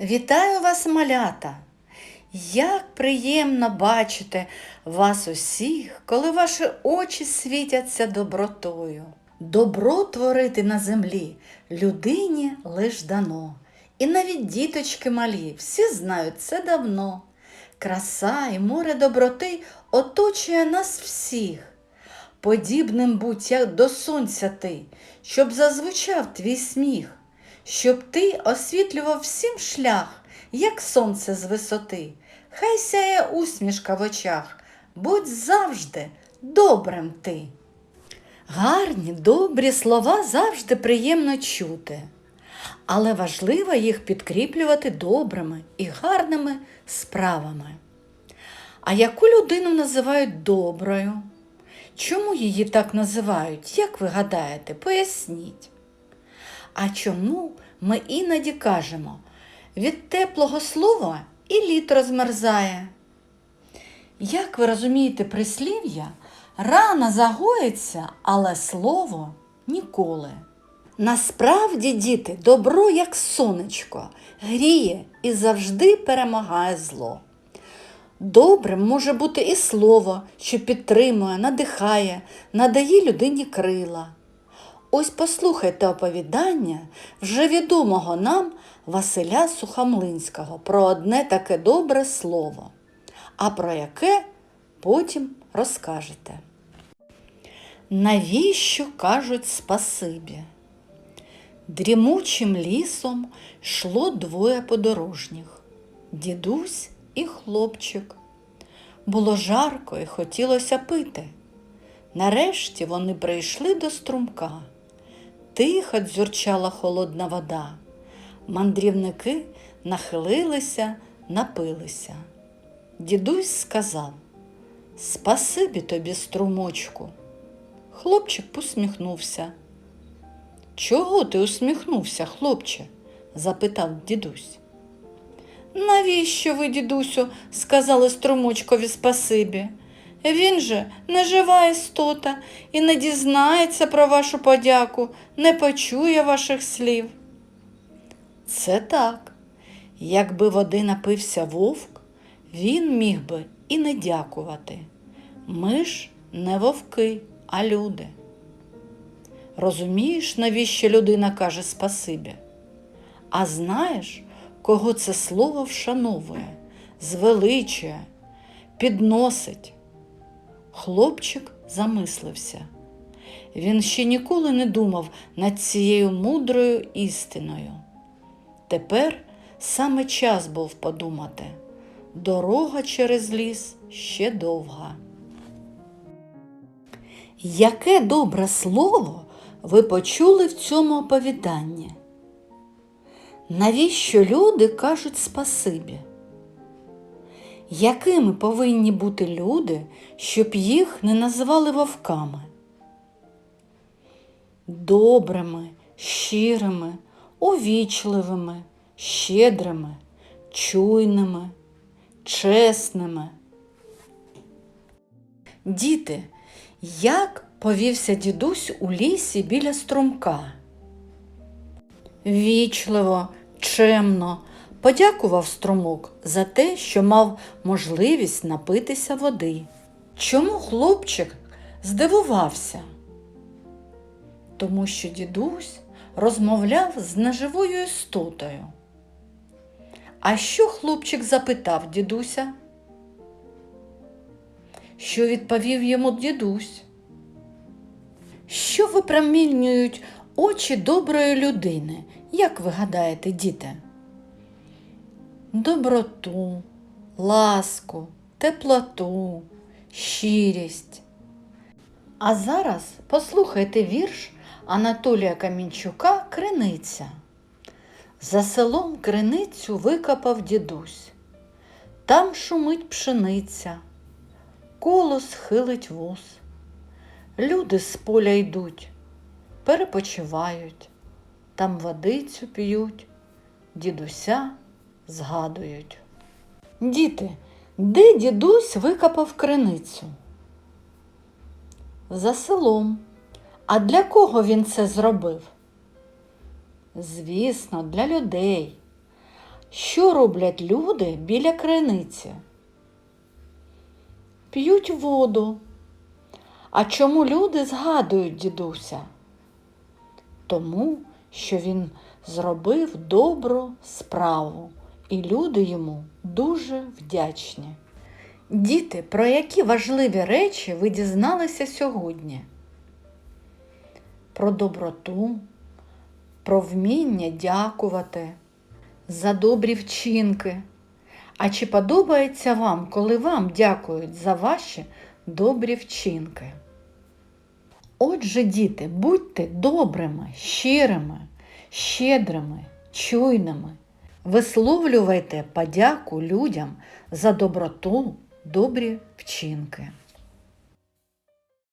Вітаю вас, малята! Як приємно бачити вас усіх, коли ваші очі світяться добротою. Добро творити на землі людині лиш дано. І навіть діточки малі, всі знають це давно. Краса і море доброти оточує нас всіх. Подібним будь як до сонця ти, щоб зазвучав твій сміх, щоб ти освітлював всім шлях, як сонце з висоти. Хай сяє усмішка в очах, будь завжди добрим ти. Гарні, добрі слова завжди приємно чути, але важливо їх підкріплювати добрими і гарними справами. А яку людину називають доброю? Чому її так називають? Як ви гадаєте? Поясніть. А чому ми іноді кажемо від теплого слова і лід розмерзає? Як ви розумієте прислів'я, рана загоїться, але слово ніколи. Насправді, діти, добро, як сонечко, гріє і завжди перемагає зло. Добрим може бути і слово, що підтримує, надихає, надає людині крила. Ось послухайте оповідання вже відомого нам Василя Сухомлинського про одне таке добре слово, а про яке потім розкажете. Навіщо кажуть спасибі? Дрімучим лісом йшло двоє подорожніх дідусь і хлопчик. Було жарко і хотілося пити. Нарешті вони прийшли до струмка. Тихо дзюрчала холодна вода. Мандрівники нахилилися, напилися. Дідусь сказав Спасибі тобі, струмочку. Хлопчик посміхнувся. Чого ти усміхнувся, хлопче? запитав дідусь. Навіщо ви, дідусю, сказали струмочкові спасибі? Він же не жива істота і не дізнається про вашу подяку, не почує ваших слів. Це так. Якби води напився вовк, він міг би і не дякувати. Ми ж не вовки, а люди. Розумієш, навіщо людина каже спасибі? А знаєш, кого це слово вшановує, звеличує, підносить? Хлопчик замислився. Він ще ніколи не думав над цією мудрою істиною. Тепер саме час був подумати. Дорога через ліс ще довга. Яке добре слово ви почули в цьому оповіданні? Навіщо люди кажуть спасибі? Якими повинні бути люди, щоб їх не називали вовками? Добрими, щирими, увічливими, щедрими, чуйними, чесними. Діти, як повівся дідусь у лісі біля струмка? Вічливо, чемно подякував струмок за те, що мав можливість напитися води. Чому хлопчик здивувався? Тому що дідусь розмовляв з неживою істотою. А що хлопчик запитав дідуся? Що відповів йому дідусь? Що випромінюють очі доброї людини, як ви гадаєте, діти? Доброту, ласку, теплоту, щирість. А зараз послухайте вірш Анатолія Камінчука Криниця. За селом криницю викопав дідусь. Там шумить пшениця, колос хилить вуз. Люди з поля йдуть, перепочивають, там водицю п'ють, дідуся згадують. Діти, де дідусь викопав криницю? За селом. А для кого він це зробив? Звісно, для людей. Що роблять люди біля криниці? П'ють воду. А чому люди згадують дідуся? Тому, що він зробив добру справу, і люди йому дуже вдячні. Діти, про які важливі речі ви дізналися сьогодні? Про доброту, про вміння дякувати, за добрі вчинки. А чи подобається вам, коли вам дякують за ваші добрі вчинки? Отже, діти, будьте добрими, щирими, щедрими, чуйними. Висловлювайте подяку людям за доброту, добрі вчинки.